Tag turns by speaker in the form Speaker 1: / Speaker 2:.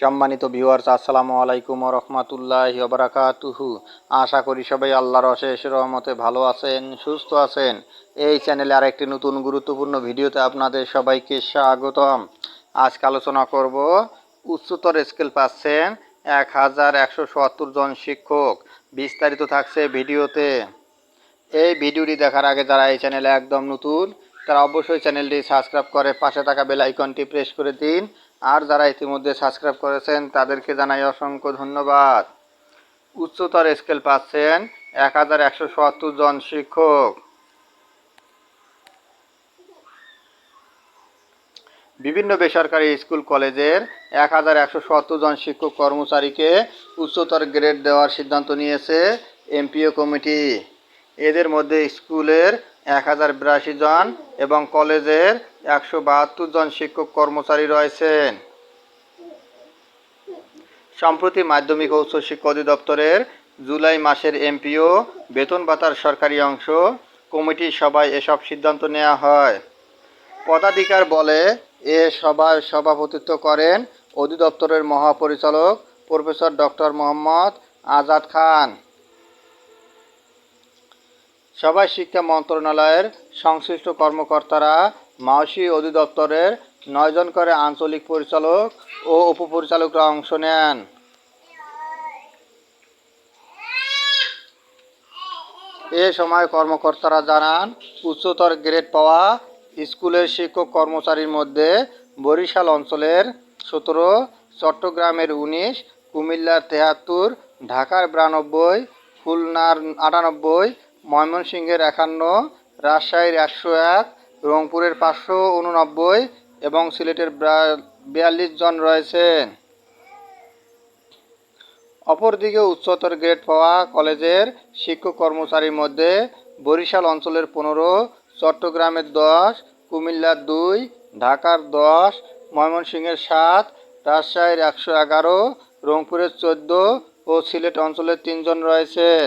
Speaker 1: সম্মানিত ভিউয়ার্স আসসালামু আলাইকুম রহমতুল্লাহ বারাকাতুহু। আশা করি সবাই আল্লাহর অশেষ রহমতে ভালো আছেন, সুস্থ আছেন। এই চ্যানেলে আরেকটি নতুন গুরুত্বপূর্ণ ভিডিওতে আপনাদের সবাইকে স্বাগতম। আজকে আলোচনা করব, উচ্চতর স্কেল পাচ্ছেন এক হাজার একশো সত্তর জন শিক্ষক। বিস্তারিত থাকছে ভিডিওতে। এই ভিডিওটি দেখার আগে যারা এই চ্যানেলে একদম নতুন তারা অবশ্যই চ্যানেলটি সাবস্ক্রাইব করে পাশে থাকা বেল আইকনটি প্রেস করে দিন। আর যারা ইতিমধ্যে সাবস্ক্রাইব করেছেন, তাদেরকে জানাই অসংখ্য ধন্যবাদ। উচ্চতর স্কেল পাচ্ছেন এক হাজার একশো সত্তর জন শিক্ষক। বিভিন্ন বেসরকারি স্কুল, কলেজের এক হাজার একশো সত্তর জন শিক্ষক কর্মচারীকে উচ্চতর গ্রেড দেওয়ার সিদ্ধান্ত নিয়েছে এমপিও কমিটি। এদের মধ্যে স্কুলের এক হাজার বিরাশি জন এবং কলেজের একশো বাহাত্তর জন শিক্ষক কর্মচারী রয়েছেন। সম্প্রতি মাধ্যমিক ও উচ্চশিক্ষা অধিদপ্তরের জুলাই মাসের এমপিও, বেতন ভাতার সরকারি অংশ, কমিটির সভায় এসব সিদ্ধান্ত নেওয়া হয়। পদাধিকার বলে এ সভায় সভাপতিত্ব করেন অধিদপ্তরের মহাপরিচালক প্রফেসর ডক্টর মোহাম্মদ আজাদ খান। সবাই শিক্ষা মন্ত্রণালয়ের সংশ্লিষ্ট কর্মকর্তারা মাওসি অধিদপ্তরের নয়জন করে আঞ্চলিক পরিচালক ও উপপরিচালকরা অংশ নেন। এ সময় কর্মকর্তারা জানান, উচ্চতর গ্রেড পাওয়া স্কুলের শিক্ষক কর্মচারীর মধ্যে বরিশাল অঞ্চলের সতেরো, চট্টগ্রামের উনিশ, কুমিল্লার তেহাত্তর, ঢাকার বিরানব্বই, খুলনার আটানব্বই ময়মনসিংহের একান্ন, রাজশাহীর একশো এক, রংপুরের পাঁচশো উননব্বই এবং সিলেটের বিয়াল্লিশ জন রয়েছেন অপরদিকে উচ্চতর গ্রেড পাওয়া কলেজের শিক্ষক কর্মচারীর মধ্যে বরিশাল অঞ্চলের পনেরো, চট্টগ্রামের দশ, কুমিল্লার দুই, ঢাকার দশ, ময়মনসিংহের সাত, রাজশাহীর একশো এগারো, রংপুরের চোদ্দ ও সিলেট অঞ্চলের তিনজন রয়েছেন।